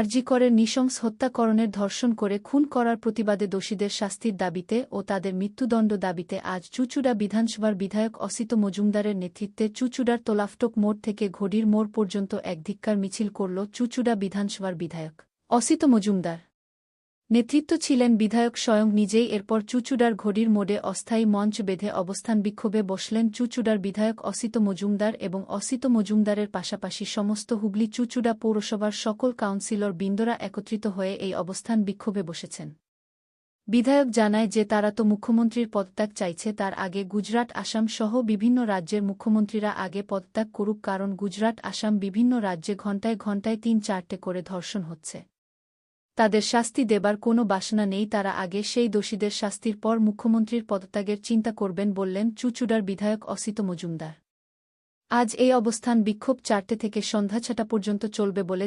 আরজি করে নৃশংস হত্যাকরণের ধর্ষণ করে খুন করার প্রতিবাদে দোষীদের শাস্তির দাবিতে ও তাদের মৃত্যুদণ্ড দাবিতে আজ চুচুড়া বিধানসভার বিধায়ক অসিত মজুমদারের নেতৃত্বে চুচুড়ার তোলাফটক মোড় থেকে ঘড়ির মোড় পর্যন্ত এক ধিক্কার মিছিল করল চুচুড়া বিধানসভার বিধায়ক। অসিত মজুমদার নেতৃত্ব ছিলেন বিধায়ক স্বয়ং নিজেই, এরপর চুচুড়ার ঘড়ির মোড়ে অস্থায়ী মঞ্চ বেঁধে অবস্থান বিক্ষোভে বসলেন চুচুড়ার বিধায়ক অসিত মজুমদার এবং অসিত মজুমদারের পাশাপাশি সমস্ত হুগলি চুচুড়া পৌরসভার সকল কাউন্সিলর বৃন্দরা একত্রিত হয়ে এই অবস্থান বিক্ষোভে বসেছেন। বিধায়ক জানায় যে তারা তো মুখ্যমন্ত্রীর পদত্যাগ চাইছে, তার আগে গুজরাট, আসাম সহ বিভিন্ন রাজ্যের মুখ্যমন্ত্রীরা আগে পদত্যাগ করুক, কারণ গুজরাট, আসাম বিভিন্ন রাজ্যে ঘণ্টায় ঘণ্টায় তিন চারটে করে ধর্ষণ হচ্ছে। তাদের শাস্তি দেবার কোনো বাসনা নেই, তারা আগে সেই দোষীদের শাস্তির পর মুখ্যমন্ত্রীর পদত্যাগের চিন্তা করবেন বললেন চুচুড়ার বিধায়ক অসিত মজুমদার। আজ এই অবস্থান বিক্ষোভ চারটে থেকে সন্ধ্যা ছটা পর্যন্ত চলবে বলে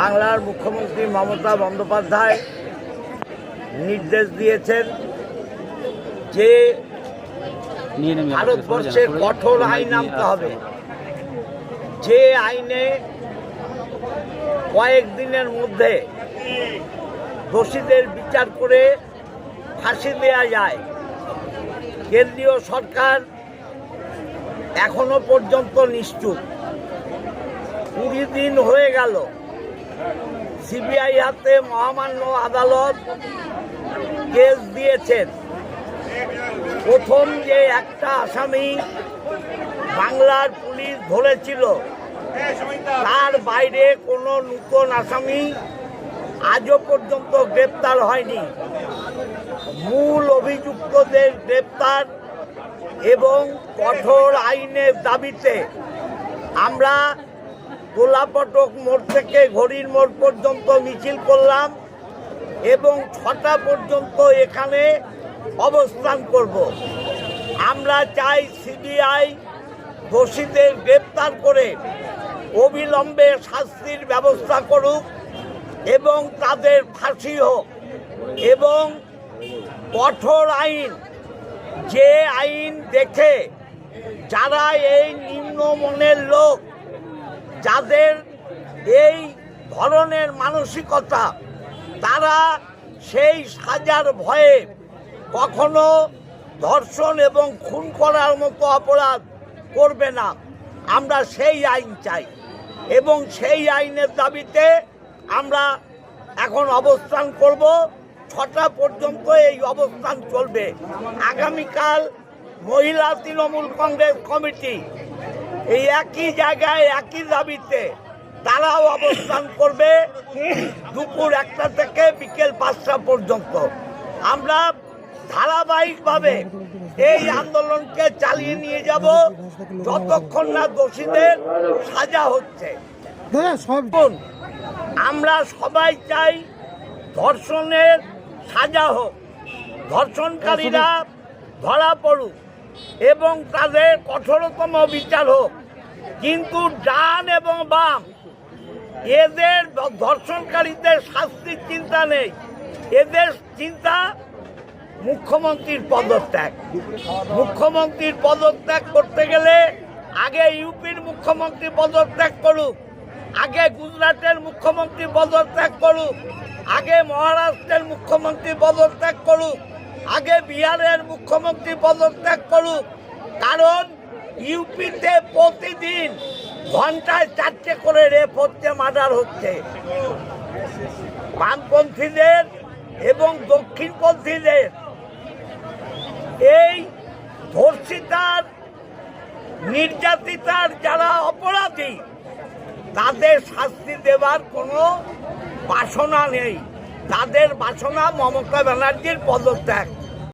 বাংলার মুখ্যমন্ত্রী মমতা বন্দ্যোপাধ্যায় নির্দেশ দিয়েছেন যে ভারতবর্ষে কঠোর আইন আনতে হবে। যে আইনে কয়েকদিনের মধ্যে দোষীদের বিচার করে ফাঁসি দেওয়া যায়। কেন্দ্রীয় সরকার এখনও পর্যন্ত নিশ্চুপ কুড়ি দিন হয়ে গেল। সিবিআই হাতে মহামান্য আদালত কেস দিয়েছেন। প্রথম যে একটা আসামি বাংলার পুলিশ ধরেছিল, তার বাইরে কোনো নূতন আসামি আজও পর্যন্ত গ্রেপ্তার হয়নি। মূল অভিযুক্তদের গ্রেপ্তার এবং কঠোর আইনের দাবিতে আমরা গোলাপটক মোড় থেকে ঘড়ির মোড় পর্যন্ত মিছিল করলাম এবং ছটা পর্যন্ত এখানে অবস্থান করব। আমরা চাই সিবিআই দোষীদের গ্রেপ্তার করে অবিলম্বে শাস্তির ব্যবস্থা করুক এবং তাদের ফাঁসি হোক এবং কঠোর আইন, যে আইন দেখে যারা এই নিম্নমনের লোক যাদের এই ধরনের মানসিকতা, তারা সেই সাজার ভয়ে কখনো ধর্ষণ এবং খুন করার মতো অপরাধ করবে না। আমরা সেই আইন চাই এবং সেই আইনের দাবিতে আমরা এখন অবস্থান করব। ছটা পর্যন্ত এই অবস্থান চলবে। আগামীকাল মহিলা তৃণমূল কংগ্রেস কমিটি এই একই জায়গায় একই দাবিতে তারাও অবস্থান করবে দুপুর একটা থেকে বিকেল পাঁচটা পর্যন্ত। আমরা ধারাবাহিকভাবে এই আন্দোলনকে চালিয়ে নিয়ে যাব যতক্ষণ না দোষীদের সাজা হচ্ছে। আমরা সবাই চাই ধর্ষণের সাজা হোক। ধর্ষণকারীরা ধরা পড়ুক। এবং তাদের কঠোরতম বিচার হোক। কিন্তু ডান এবং বাম, এদের ধর্ষণকারীদের শাস্তির চিন্তা নেই। এদের চিন্তা মুখ্যমন্ত্রীর পদত্যাগ। মুখ্যমন্ত্রীর পদত্যাগ করতে গেলে আগে ইউপির মুখ্যমন্ত্রী পদত্যাগ করুক, আগে গুজরাটের মুখ্যমন্ত্রী পদত্যাগ করুক, আগে মহারাষ্ট্রের মুখ্যমন্ত্রী পদত্যাগ করুক। আগে বিহারের মুখ্যমন্ত্রী পদত্যাগ করুক। কারণ ইউপিতে প্রতিদিন ঘন্টায় চারটে করে রেপ হচ্ছে, মার্ডার হচ্ছে। বামপন্থীদের এবং দক্ষিণপন্থীদের এই ধর্ষিতার, নির্যাতিতার যারা অপরাধী, তাদের শাস্তি দেবার কোনো বাসনা নেই। তাদের বাসনা মমতা ব্যানার্জির পদত্যাগ।